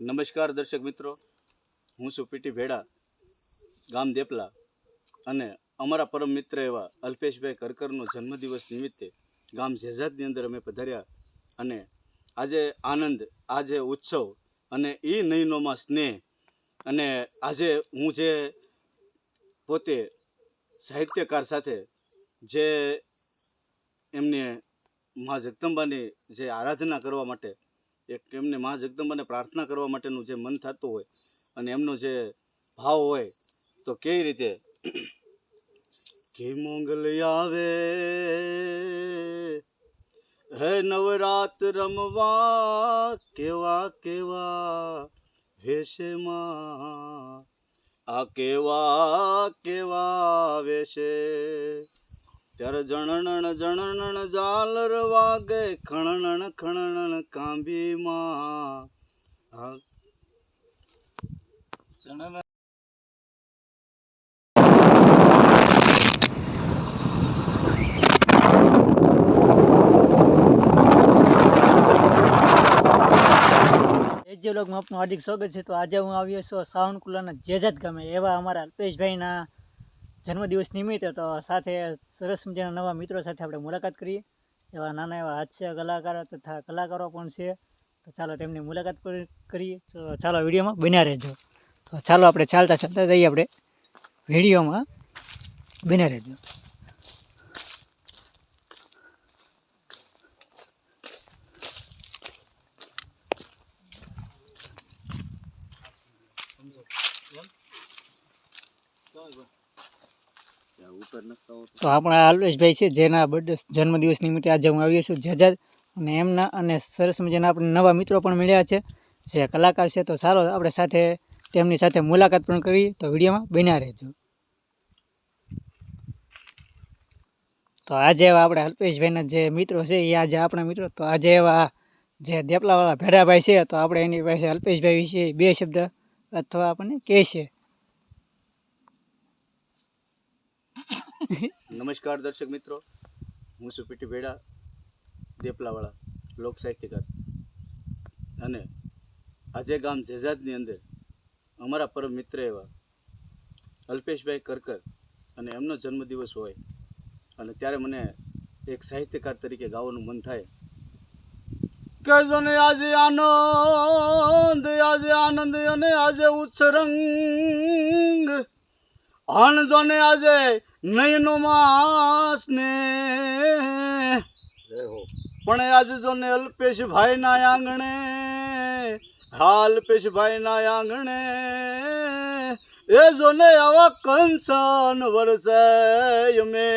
નમસ્કાર દર્શક મિત્રો. હું છું પીટી ભેડા, ગામ દેપલા. અને અમારા પરમ મિત્ર એવા અલ્પેશભાઈ કરકરનો જન્મદિવસ નિમિત્તે ગામ ઝેઝાદની અંદર અમે પધાર્યા અને આજે આનંદ, આજે ઉત્સવ અને એ નયનોમાં સ્નેહ અને આજે હું જે પોતે સાહિત્યકાર સાથે જે એમને મા જગદંબાની જે આરાધના કરવા માટે એક એમને મા જગદંબાને પ્રાર્થના કરવા માટેનું જે મન થતું હોય અને એમનો જે ભાવ હોય, તો કેવી રીતે? કે મોંગલ આવે, હે નવરાત રમવા, કેવા કેવા વેશમાં આ કેવા કેવા વેશે? ત્યારે જણણ જણણ જાલર વાગે ખણણ ખણણ કાંબીમાં હા. જે લોકમાં આપનું હાર્દિક સ્વાગત છે. તો આજે હું આવ્યો છું સાવનકુલાના જેજાત ગામે એવા અમારા અલ્પેશભાઈના જન્મદિવસ નિમિત્તે તો સાથે સરસ મજાના નવા મિત્રો સાથે આપણે મુલાકાત કરીએ. એવા નાના એવા હાસ્ય કલાકારો તથા કલાકારો પણ છે. તો ચાલો તેમની મુલાકાત કરીએ. તો ચાલો વિડીયોમાં બન્યા રહેજો. તો ચાલો આપણે ચાલતા ચાલતા જઈએ આપણે. વિડીયોમાં બન્યા રહેજો. તો આપણા અલ્પેશભાઈ છે, જેના બર્થડે જન્મદિવસ નિમિત્તે આજે હું આવ્યો છું, જેજાદ. અને એમના અને સરસ મજાના આપણે નવા મિત્રો પણ મળ્યા છે, જે કલાકાર છે. તો સારો આપણે સાથે તેમની સાથે મુલાકાત પણ કરી તો વિડીયોમાં બન્યા રહેજો. તો આજે એવા આપણે અલ્પેશભાઈના જે મિત્રો છે, એ આજે આપણા મિત્રો. તો આજે એવા જે દેપલાવાળા ભેડાભાઈ છે, તો આપણે એની પાસે અલ્પેશભાઈ વિશે બે શબ્દ અથવા આપણને કહેશે નમસ્કાર દર્શક મિત્રો. હું છું પીટી ભેડા, દેપલાવાળા, લોક સાહિત્યકાર. અને આજે ગામ જેઝાદની અંદર અમારા પરમ મિત્ર એવા અલ્પેશભાઈ કરકર અને એમનો જન્મદિવસ હોય અને ત્યારે મને એક સાહિત્યકાર તરીકે ગાવાનું મન થાય. કે જોને આજે આનંદ આજે આનંદ અને આજે ઉચ્છરંગ આણ જોને આજે નયનો માસને પણ આજે જો ને અલ્પેશભાઈ ના આંગણે હા અલ્પેશભાઈ ના આંગણે એ જો ને આવા કંચન વરસે મે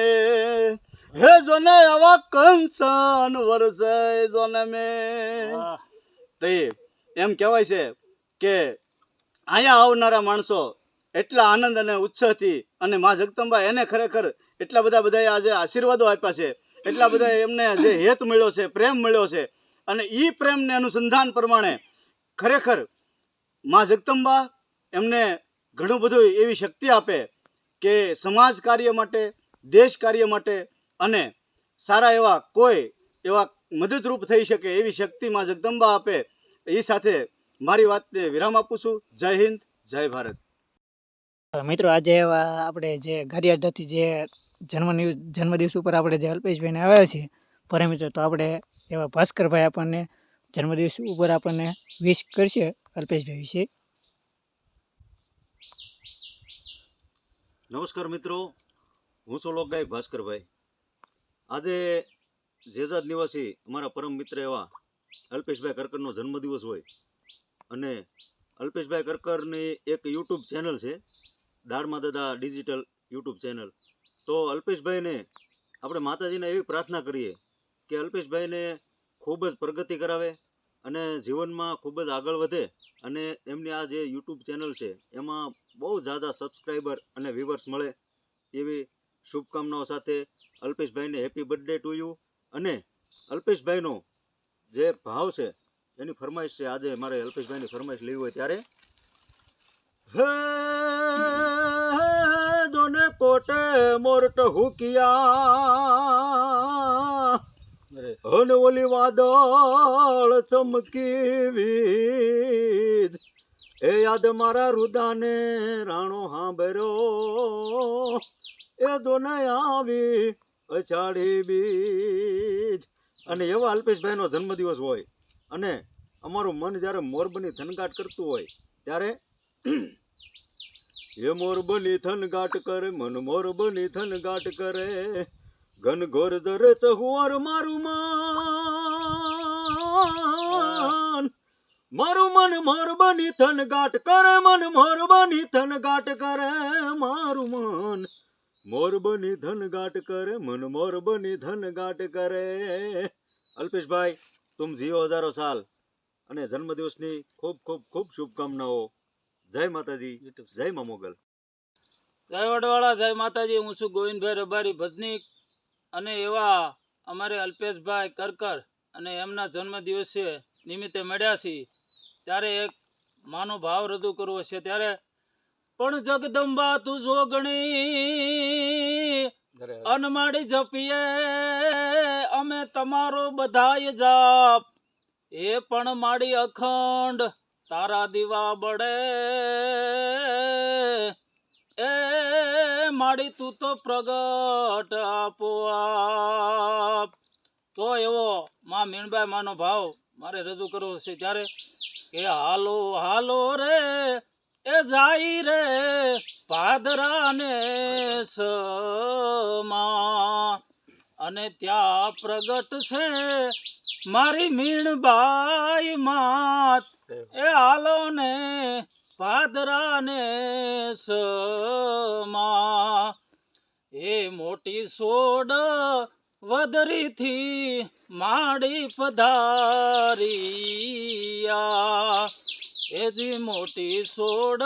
હે જો ને આવા કંચન વરસે જો ને મે તે એમ કહેવાય છે કે અહીંયા આવનારા માણસો એટલા આનંદ અને ઉત્સાહથી અને મા જગદંબા એને ખરેખર એટલા બધા બધાએ આજે આશીર્વાદો આપ્યા છે. એટલા બધા એમને જે હેત મળ્યો છે, પ્રેમ મળ્યો છે અને એ પ્રેમને અનુસંધાન પ્રમાણે ખરેખર મા જગદંબા એમને ઘણું બધું એવી શક્તિ આપે કે સમાજ કાર્ય માટે, દેશ કાર્ય માટે અને સારા એવા કોઈ એવા મદદરૂપ થઈ શકે એવી શક્તિ માં જગદંબા આપે. એ સાથે મારી વાતને વિરામ આપું છું. જય હિન્દ, જય ભારત. તો મિત્રો આજે આપણે જે ગારિયાધાથી જે જન્મ જન્મદિવસ ઉપર આપણે જે અલ્પેશભાઈને આવ્યા છીએ પરમ મિત્રો તો આપણે એવા ભાસ્કરભાઈ આપણને જન્મદિવસ ઉપર આપણને વિશ કરશે અલ્પેશભાઈ વિશે. નમસ્કાર મિત્રો, હું છું લોકગાયક ભાસ્કરભાઈ. આજે જેજાદ નિવાસી અમારા પરમ મિત્ર એવા અલ્પેશભાઈ કરકરનો જન્મદિવસ હોય અને અલ્પેશભાઈ કરકરની એક યુટ્યુબ ચેનલ છે દાળમાં દાદા ડિજિટલ યુટ્યુબ ચેનલ. તો અલ્પેશભાઈને આપણે માતાજીને એવી પ્રાર્થના કરીએ કે અલ્પેશભાઈને ખૂબ જ પ્રગતિ કરાવે અને જીવનમાં ખૂબ જ આગળ વધે અને એમની આ જે યુટ્યુબ ચેનલ છે એમાં બહુ ઝાઝા સબસ્ક્રાઈબર અને વ્યુઅર્સ મળે એવી શુભકામનાઓ સાથે અલ્પેશભાઈને હેપી બર્થડે ટુ યુ. અને અલ્પેશભાઈનો જે ભાવ છે એની ફરમાઈશ છે આજે મારે અલ્પેશભાઈની ફરમાઈશ લેવી હોય ત્યારે. હે કોટે મોરટ હુકિયા. અને ઓલી વાદળ ચમકીવી એ યાદ મારા રુદાને રાણો હાંભર્યો. એ દોને આવી અષાઢી બીજ. અને એવા અલ્પેશભાઈનો જન્મદિવસ હોય. અને અમારું મન જ્યારે મોરબની ધનગાટ કરતું હોય, ત્યારે એ થન ગાટ કરે, મન મોર બની થન ગાટ કરે. ઘન ઘોર જરે ચહુઆર મારું મન. મારું મન મોરબની થનગાટ કરે, મન બનીથન ગાટ કરે, મારું મન. મોર બની ધન ગાટ કરે, મન મોર બની ધન ગાટ કરે. અલ્પેશભાઈ, તુમ જીઓ હજારો સાલ અને જન્મદિવસની ખૂબ ખૂબ ખૂબ શુભકામનાઓ. જય માતાજી જય મા મોગલ. જય વડવાળા જય માતાજી હું છું ગોવિંદભાઈ રબારી ભજનીક અને એવા અમારે અલ્પેશભાઈ કરકર અને એમના જન્મદિવસે નિમિત્તે મળ્યા છીએ. ત્યારે એક માનો ભાવ રજૂ કરવો છે. ત્યારે પણ જગદંબા તું જોગણી અનમાડી જપીએ અમે તમારો બધાય જાપ. એ પણ માડી અખંડ તારા દીવા બળે. એ માડી તું તો પ્રગટ આપોઆપ. તો એવો માં મીણબાઈ માનો ભાવ મારે રજૂ કરવો છે ત્યારે કે હાલો હાલો રે, એ જાય રે પાદરાને સમા અને ત્યાં પ્રગટ છે મારી મીણબાઈ માત. એ આલો ને પાદરાને સમા. એ મોટી સોડ વધરીથી માડી પધારિયા. એજી મોટી સોડ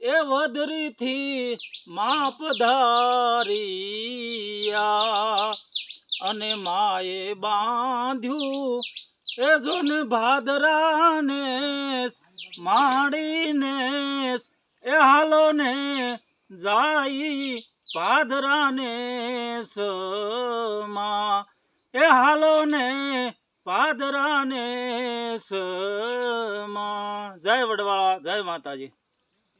એ વધરીથી મા પધારિયા. અને માએ બાંધ્યું એ જોને ભાદરાને માડીને એ હાલો ને જાય પાદરાને સમા. એ હાલો ને પાદરાને સમા. જય વડવાળા જય માતાજી.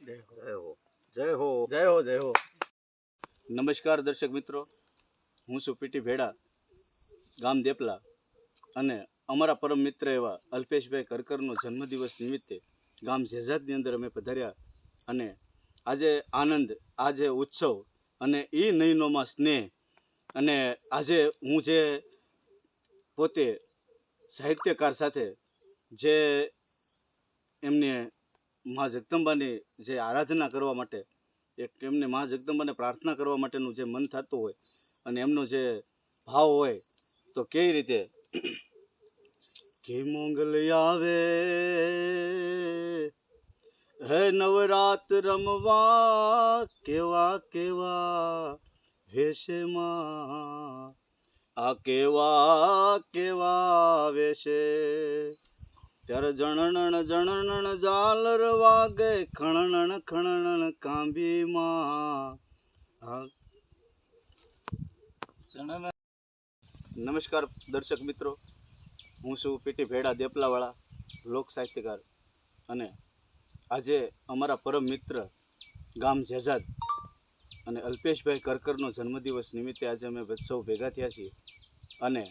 જય હો જય હો જય હો જય હો. નમસ્કાર દર્શક મિત્રો હું છું પીટી ભેડા. ગામ દેપલા અને અમારા પરમ મિત્ર એવા અલ્પેશભાઈ કરકરનો જન્મદિવસ નિમિત્તે ગામ ઝેઝાદની અંદર અમે પધાર્યા અને આજે આનંદ, આજે ઉત્સવ અને એ નયનોમાં સ્નેહ અને આજે હું જે પોતે સાહિત્યકાર સાથે જે એમને મા જગદંબાની જે આરાધના કરવા માટે એક એમને મા જગદંબાને પ્રાર્થના કરવા માટેનું જે મન થતું હોય અને એમનો જે ભાવ હોય તો કેવી રીતે કે મોંગલ આવે હે નવરાત રમવા કેવા કેવા વેશમાં આ કેવા કેવા વેશે ત્યારે જણણ જણણ જાલર વાગે ખણણ ખણણ કાંબીમાં આ નમસ્કાર દર્શક મિત્રો. હું છું પીટી ભેડા દેપલાવાળા, લોક સાહિત્યકાર. અને આજે અમારા પરમ મિત્ર ગામ ઝેઝાદ અને અલ્પેશભાઈ કરકરનો જન્મદિવસ નિમિત્તે આજે અમે સૌ ભેગા થયા છીએ. અને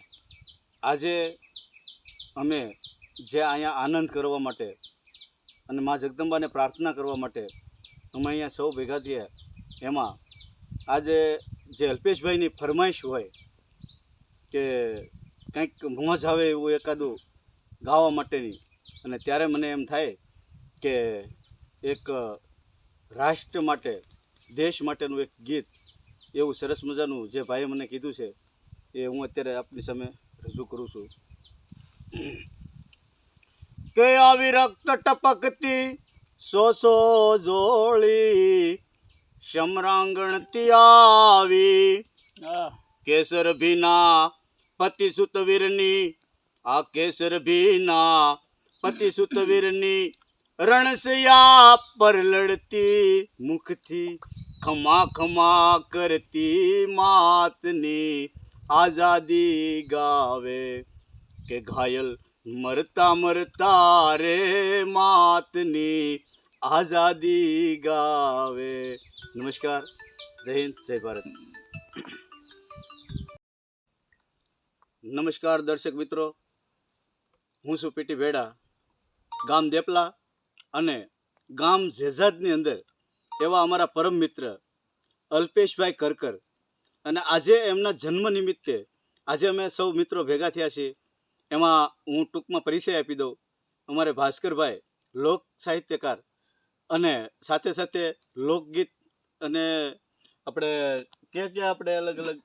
આજે અમે જે અહીંયા આનંદ કરવા માટે અને મા જગદંબાને પ્રાર્થના કરવા માટે અમે અહીંયા સૌ ભેગા થયા. એમાં આજે જે અલ્પેશભાઈની ફરમાઈશ હોય કે કંઈક મોજ આવે એવું એકાદું ગાવા માટેની. અને ત્યારે મને એમ થાય કે એક રાષ્ટ્ર માટે દેશ માટેનું એક ગીત એવું સરસ મજાનું જે ભાઈએ મને કીધું છે એ હું અત્યારે આપની સામે રજૂ કરું છું. કે આવી રક્ત ટપકતી સો સો જોળી સમરાંગણ આવી કેસર ભીના પતિ સુતવીરની આ કેસર ભીના પતિ સુતવીરની રણસયા પર લડતી, મુખથી ખમા ખમા કરતી માતની આઝાદી ગાવે કે ઘાયલ મરતા મરતા રે માતની આઝાદી ગાવે. નમસ્કાર. જય હિન્દ, જય ભારત. નમસ્કાર દર્શક મિત્રો. હું છું પીટી ભેડા ગામ દેપલા અને ગામ ઝેઝાદની અંદર એવા અમારા પરમ મિત્ર અલ્પેશભાઈ કરકર અને આજે એમના જન્મ નિમિત્તે આજે અમે સૌ મિત્રો ભેગા થયા છીએ. એમાં હું ટૂંકમાં પરિચય આપી દઉં. અમારે ભાસ્કરભાઈ લોક સાહિત્યકાર અને સાથે સાથે લોકગીત અને આપણે ક્યાં ક્યાં આપણે અલગ અલગ